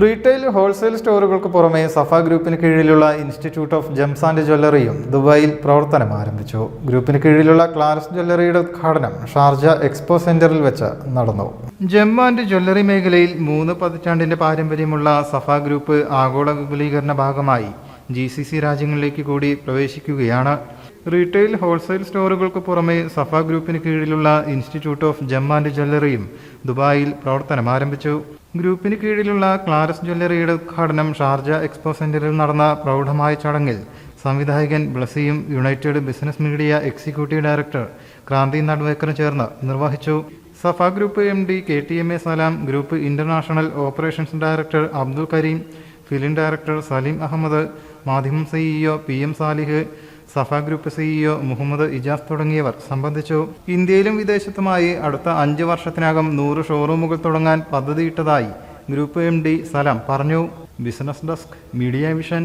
Retail wholesale സ്റ്റോറുകൾക്ക് പുറമെ സഫ ഗ്രൂപ്പിന് കീഴിലുള്ള ഇൻസ്റ്റിറ്റ്യൂട്ട് ഓഫ് ജെംസ് ആൻഡ് ജ്വല്ലറിയും ദുബായിൽ പ്രവർത്തനം ആരംഭിച്ചു. ഗ്രൂപ്പിന് കീഴിലുള്ള ക്ലാരസ് ജ്വല്ലറിയുടെ ഉദ്ഘാടനം ഷാർജ എക്സ്പോ സെന്ററിൽ വെച്ച് നടന്നു. ജെം ആൻഡ് ജ്വല്ലറി മേഖലയിൽ മൂന്ന് പതിറ്റാണ്ടിന്റെ പാരമ്പര്യമുള്ള സഫ ഗ്രൂപ്പ് ആഗോള വിപുലീകരണ ഭാഗമായി ജി രാജ്യങ്ങളിലേക്ക് കൂടി പ്രവേശിക്കുകയാണ്. റീറ്റെയിൽ ഹോൾസെയിൽ സ്റ്റോറുകൾക്ക് പുറമെ സഫ ഗ്രൂപ്പിന് കീഴിലുള്ള ഇൻസ്റ്റിറ്റ്യൂട്ട് ഓഫ് ജം ആൻഡ് ജ്വല്ലറിയും ദുബായിൽ പ്രവർത്തനം ആരംഭിച്ചു. ഗ്രൂപ്പിന് കീഴിലുള്ള ക്ലാരസ് ജ്വല്ലറിയുടെ ഉദ്ഘാടനം ഷാർജ എക്സ്പോ സെന്ററിൽ നടന്ന പ്രൗഢമായ ചടങ്ങിൽ സംവിധായകൻ ബ്ലസിയും united business media executive director Kranthi നഡ്വേക്കറും ചേർന്ന് നിർവഹിച്ചു. Safa group M D K T M A Salam group international operations director Abdul Kareem film director Saleem Ahmed Madhyamam CEO P M Salih Safa group CEO Muhammad Ijas തുടങ്ങിയവർ സംബന്ധിച്ചു. ഇന്ത്യയിലും വിദേശത്തുമായി അടുത്ത അഞ്ച് വർഷത്തിനകം നൂറ് ഷോറൂമുകൾ തുടങ്ങാൻ പദ്ധതിയിട്ടതായി ഗ്രൂപ്പ് എം ഡി സലാം പറഞ്ഞു. Business desk media vision.